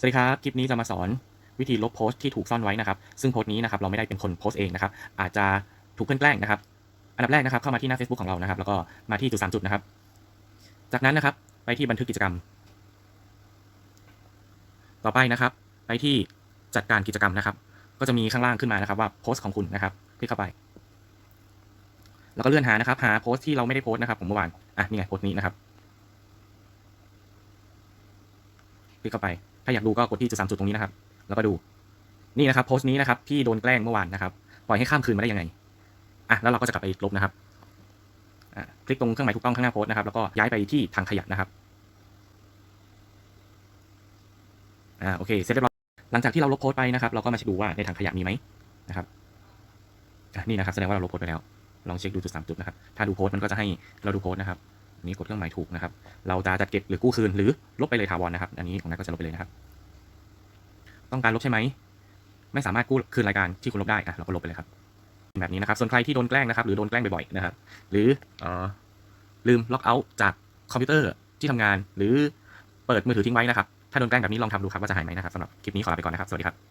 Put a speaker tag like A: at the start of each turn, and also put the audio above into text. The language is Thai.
A: สวัสดีครับ คลิปนี้จะมาสอนวิธีลบโพสต์ที่ถูกซ่อนไว้นะครับ ซึ่งโพสต์นี้นะครับเราไม่ได้เป็นคนโพสต์เองนะครับ อาจจะถูกเพื่อนแกล้งนะครับ อันดับแรกนะครับเข้ามาที่หน้า Facebook ของเรานะครับ แล้วก็มาที่จุดสามจุดนะครับ จากนั้นนะครับไปที่บันทึกกิจกรรม ต่อไปนะครับ ไปที่จัดการกิจกรรมนะครับ ก็จะมีข้างล่างขึ้นมานะครับว่าโพสต์ของคุณนะครับ คลิกเข้าไป แล้วก็เลื่อนหานะครับ หาโพสต์ที่เราไม่ได้โพสต์นะครับผมเมื่อวาน อะนี่ไงโพสต์นี้นะครับ คลิกเข้าไป ถ้าอยากดูก็กดที่จุดสามจุดตรงนี้นะครับ แล้วก็ดู นี่นะครับโพสต์นี้นะครับที่โดนแกล้งเมื่อวานนะครับ ปล่อยให้ข้ามคืนมาได้ยังไง อะ แล้วเราก็จะกลับไปลบนะครับ อะ คลิกตรงเครื่องหมายถูกต้องข้างหน้าโพสต์นะครับ แล้วก็ย้ายไปที่ทางขยะนะครับ อ่า โอเค เสร็จเรียบร้อย หลังจากที่เราลบโพสต์ไปนะครับ เราก็มาเช็คดูว่าในถังขยะมีไหมนะครับ อะ นี่นะครับ แสดงว่าเราลบโพสต์ไปแล้ว ลองเช็คดูจุดสามจุดนะครับ ถ้าดูโพสต์มันก็จะให้เราดูโพสต์นะครับ นี้กดเครื่องหมายถูกนะครับ เราจะจัดเก็บหรือกู้คืนหรือลบไปเลยถาวรนะครับ อันนี้ของนัทก็จะลบไปเลยนะครับ ต้องการลบใช่ไหม ไม่สามารถกู้คืนรายการที่คุณลบได้อะเราก็ลบไปเลยครับ แบบนี้นะครับ ส่วนใครที่โดนแกล้งนะครับ หรือโดนแกล้งบ่อยๆนะครับ หรือเอ่อลืมล็อกเอาท์จากคอมพิวเตอร์ที่ทำงาน หรือเปิดมือถือทิ้งไว้นะครับ ถ้าโดนแกล้งแบบนี้ลองทำดูครับว่าจะหายไหมนะครับสำหรับคลิปนี้ขอลาไปก่อนนะครับ สวัสดีครับ